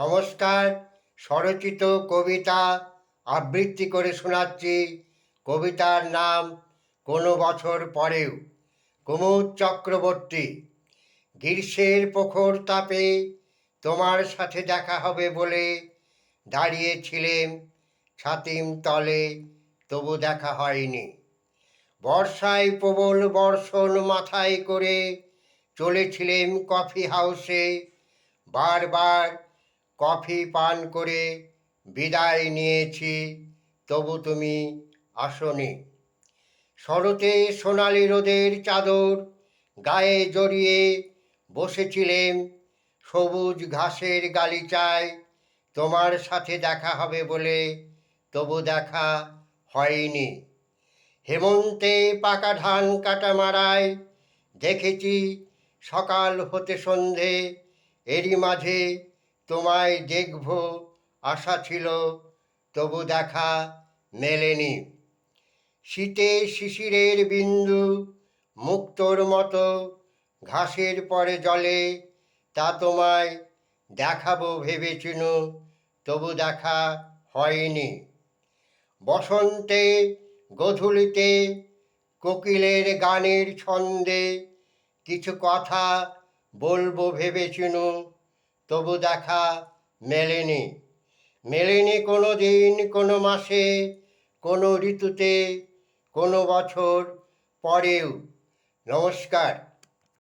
নমস্কার, স্বরচিত কবিতা আবৃত্তি করে শোনাচ্ছি। কবিতার নাম কোনো বছর পরেও। কুমুদ চক্রবর্তী, গ্রীষ্মের প্রখর তাপে তোমার সাথে দেখা হবে বলে দাঁড়িয়েছিলেম ছাতিম তলে, তবু দেখা হয়নি। বর্ষায় প্রবল বর্ষণ মাথায় করে চলেছিলেম কফি হাউসে। বারবার কফি পান করে বিদায় নিয়েছি, তবু তুমি আসনি। শরতে সোনালি রোদের চাদর গায়ে জড়িয়ে বসেছিলেম, সবুজ ঘাসের গালিচায়। তোমার সাথে দেখা হবে বলে তবু দেখা হয়নি। হেমন্তে পাকা ধান কাটা মারায় দেখেছি সকাল হতে সন্ধে, এরই মাঝে তোমায় দেখব, আশা ছিল, তবু দেখা মেলেনি। শীতে শিশিরের বিন্দু, মুক্তোর মতো, ঘাসের পরে জলে, তা তোমায় দেখাবো ভেবেছিল তবু দেখা হয়নি। বসন্তে, গধূলিতে, কোকিলের গানের ছন্দে, কিছু কথা বলব ভেবেছিল তবু দেখা মেলেনি। মেলেনি কোনো দিন কোনো মাসে কোনো ঋতুতে কোনো বছর পরেও। নমস্কার।